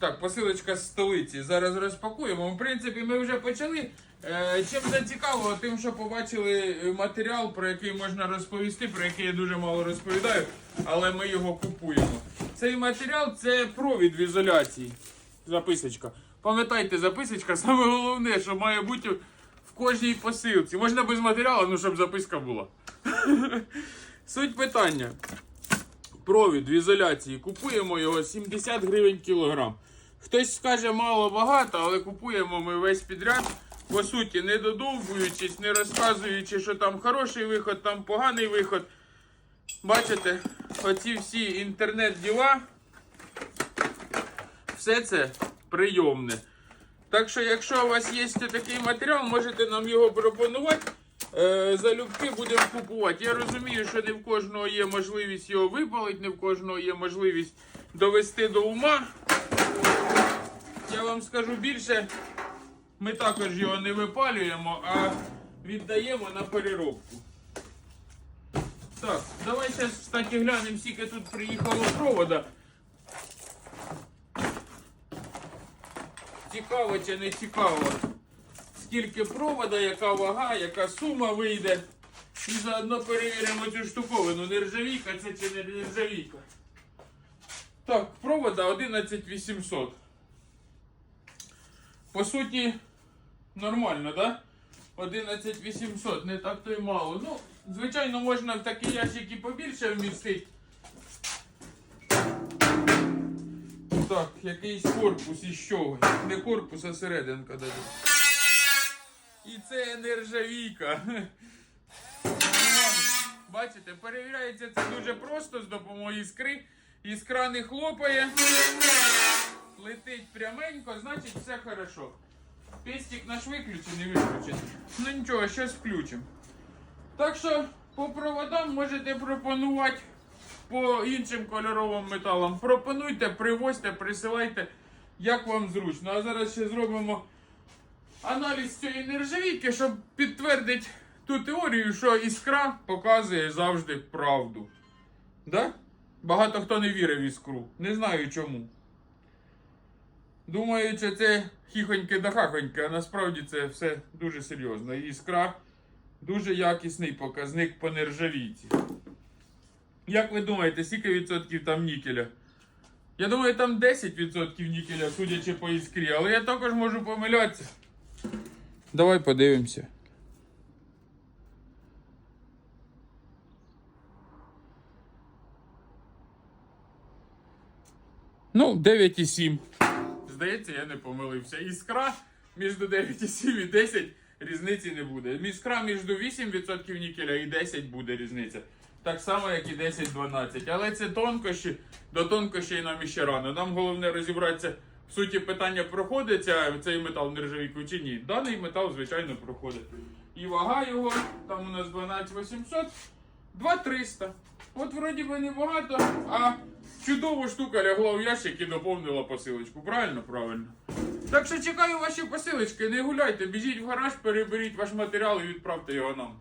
Так, посилочка з столиці. Зараз розпакуємо. В принципі, ми вже почали. Е, Чим зацікавило, тим, що побачили е, матеріал, про який можна розповісти, про який я дуже мало розповідаю, але ми його купуємо. Цей матеріал це провід в ізоляції. Записочка. Пам'ятайте, записочка, саме головне, що має бути в кожній посилці. Можна без матеріалу, ну щоб записка була. Суть питання. Провід в ізоляції. Купуємо його 70 гривень кілограм. Хтось скаже мало багато, але купуємо ми весь підряд. По суті, не додовбуючись, не розказуючи, що там хороший виход, там поганий виход. Бачите, оці всі інтернет-діла, все це прийомне. Так що, якщо у вас є такий матеріал, можете нам його пропонувати. Е, залюбки будемо купувати. Я розумію, що не в кожного є можливість його випалити, не в кожного є можливість довести до ума. Я вам скажу більше, ми також його не випалюємо, а віддаємо на переробку. Так, давай зараз, кстати, глянемо, скільки тут приїхало провода. Цікаво чи не цікаво. Скільки провода, яка вага, яка сума вийде. І заодно перевіримо цю штуковину. Нержавійка це чи не нержавійка. Так, провода 11800. По суті, нормально, да? 11800, не так то й мало. Ну, звичайно, можна в такі ящики побільше вмістити. Так, якийсь корпус із чого. Не корпус, а серединка даже. Це нержавійка. Бачите, перевіряється це дуже просто з допомогою іскри. Іскра не хлопає. Летить пряменько, значить все хорошо. Пестик наш виключений, виключений. Ну нічого, зараз включимо. Так що по проводам можете пропонувати по іншим кольоровим металам. Пропонуйте, привозьте, присилайте, як вам зручно. А зараз ще зробимо аналіз цієї нержавійки, щоб підтвердити ту теорію, що іскра показує завжди правду. Да? Багато хто не вірив в іскру. Не знаю чому. Думаю, що це хіхоньки да хахоньки, а насправді це все дуже серйозно. Іскра дуже якісний показник по нержавійці. Як ви думаєте, скільки відсотків там нікеля? Я думаю, там 10% нікеля, судячи по іскрі, але я також можу помилятися. Давай подивимося. Ну, 9,7. Здається, я не помилився. Іскра між 9,7 і 10 різниці не буде. Іскра між 8% нікеля і 10 буде різниця. Так само, як і 10-12. Але це тонкощі, до тонкощей нам іще рано. Нам головне розібратися суті питання, проходиться цей метал нержавійку чи ні. Даний метал, звичайно, проходить. І вага його, там у нас 12800, 2300. От вроді би небагато, а чудова штука лягла в ящик і доповнила посилочку. Правильно? Правильно. Так що чекаю ваші посилочки, не гуляйте, біжіть в гараж, переберіть ваш матеріал і відправте його нам.